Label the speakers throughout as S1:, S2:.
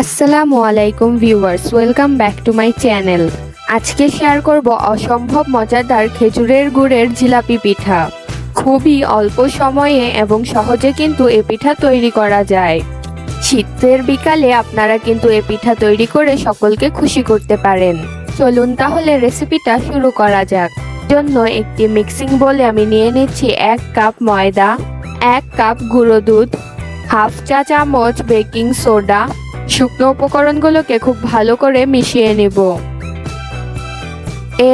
S1: আসসালামু আলাইকুম viewers, welcome back to my channel. আজকে শেয়ার করব অসম্ভব মজাদার খেজুরের গুড়ের জিলাপি পিঠা। খুবই অল্প সময়ে এবং সহজে কিন্তু এ পিঠা তৈরি করা যায়। শীতের বিকালে আপনারা কিন্তু এ পিঠা তৈরি করে সকলকে খুশি করতে পারেন। চলুন তাহলে রেসিপিটা শুরু করা যাক। জন্য একটি মিক্সিং বলে আমি নিয়ে নিচ্ছি এক কাপ ময়দা, এক কাপ গুঁড়ো দুধ, হাফ চা চামচ বেকিং সোডা শুকনো উপকরণগুলোকে খুব ভালো করে মিশিয়ে নেব।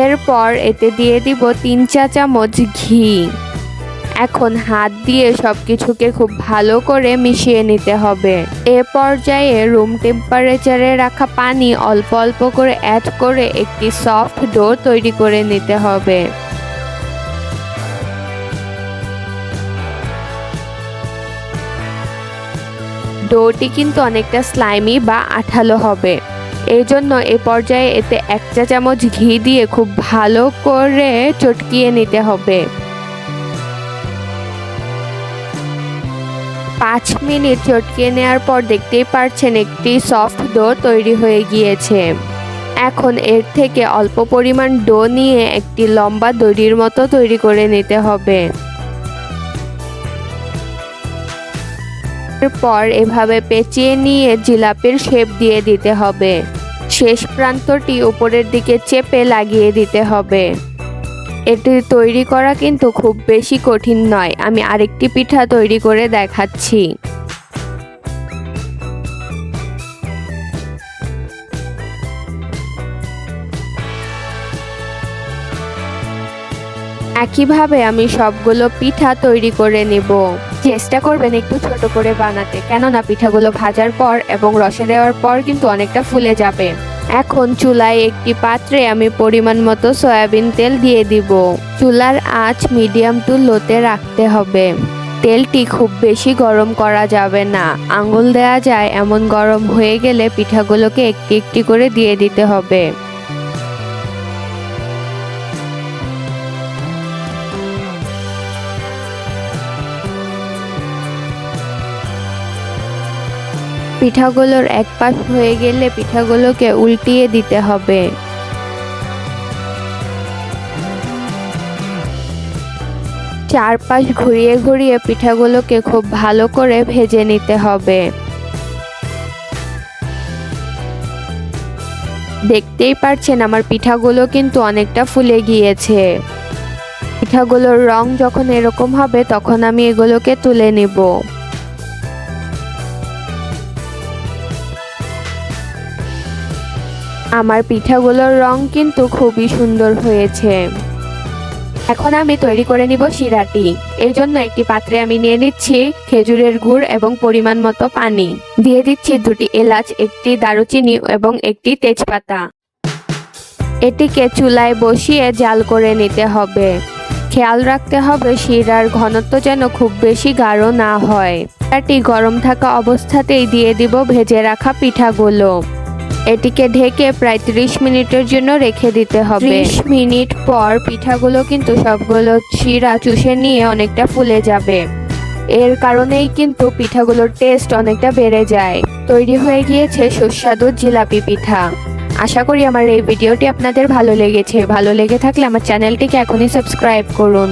S1: এরপর এতে দিয়ে দিব তিন চা চামচ ঘি। এখন হাত দিয়ে সব কিছুকে খুব ভালো করে মিশিয়ে নিতে হবে। এ পর্যায়ে রুম টেম্পারেচারে রাখা পানি অল্প অল্প করে অ্যাড করে একটি সফট ডো তৈরি করে নিতে হবে। ডোটি কিন্তু অনেকটা স্লাইমি বা আঠালো হবে। এই জন্য এ পর্যায়ে এতে এক চা চামচ ঘি দিয়ে খুব ভালো করে চটকিয়ে নিতে হবে। পাঁচ মিনিট চটকিয়ে নেওয়ার পর দেখতেই পারছেন একটি সফট ডো তৈরি হয়ে গিয়েছে। এখন এর থেকে অল্প পরিমাণ ডো নিয়ে একটি লম্বা দড়ির মতো তৈরি করে নিতে হবে। পর এভাবে পেঁচিয়ে নিয়ে জিলাপির শেপ দিয়ে দিতে হবে। শেষ প্রান্তটি উপরের দিকে চেপে লাগিয়ে দিতে হবে। এটি তৈরি করা কিন্তু খুব বেশি কঠিন নয়। আমি আরেকটি পিঠা তৈরি করে দেখাচ্ছি। একইভাবে আমি সবগুলো পিঠা তৈরি করে নেব। চেষ্টা করবেন একটু ছোট করে বানাতে। কেননা পিঠাগুলো ভাজার পর এবং রসে দেওয়ার পর কিন্তু অনেকটা ফুলে যাবে। এখন চুলায় একটি পাত্রে আমি পরিমাণ মতো সয়াবিন তেল দিয়ে দিব। চুলার আঁচ মিডিয়াম টু লোতে রাখতে হবে। তেলটি খুব বেশি গরম করা যাবে না। আঙুল দেয়া যায় এমন গরম হয়ে গেলে পিঠাগুলোকে একটি একটি করে দিয়ে দিতে হবে। পিঠাগুলোর এক পাশ হয়ে গেলে পিঠাগুলোকে উল্টিয়ে দিতে হবে। চারপাশ ঘুরিয়ে ঘুরিয়ে পিঠাগুলোকে খুব ভালো করে ভেজে নিতে হবে। দেখতেই পারছেন আমার পিঠাগুলো কিন্তু অনেকটা ফুলে গিয়েছে। পিঠাগুলোর রং যখন এরকম হবে তখন আমি এগুলোকে তুলে নিব। আমার পিঠাগুলোর রং কিন্তু খুবই সুন্দর হয়েছে। এখন আমি তৈরি করে নিব শিরাটি। এর জন্য একটি পাত্রে আমি নিয়ে নিচ্ছি খেজুরের গুড় এবং পরিমাণ মতো পানি। দিয়ে দিচ্ছি দুটি এলাচ, একটি দারুচিনি এবং একটি তেজপাতা। এটিকে চুলায় বসিয়ে জাল করে নিতে হবে। খেয়াল রাখতে হবে শিরার ঘনত্ব যেন খুব বেশি গাঢ় না হয়। শিরাটি গরম থাকা অবস্থাতেই দিয়ে দিব ভেজে রাখা পিঠাগুলো। এটিকে ঢেকে প্রায় ত্রিশ মিনিটের জন্য রেখে দিতে হবে। ত্রিশ মিনিট পর পিঠাগুলো কিন্তু সবগুলো শিরা চুষে নিয়ে অনেকটা ফুলে যাবে। এর কারণেই কিন্তু পিঠাগুলোর টেস্ট অনেকটা বেড়ে যায়। তৈরি হয়ে গিয়েছে সুস্বাদু জিলাপি পিঠা। আশা করি আমার এই ভিডিওটি আপনাদের ভালো লেগেছে। ভালো লেগে থাকলে আমার চ্যানেলটিকে এখনই সাবস্ক্রাইব করুন।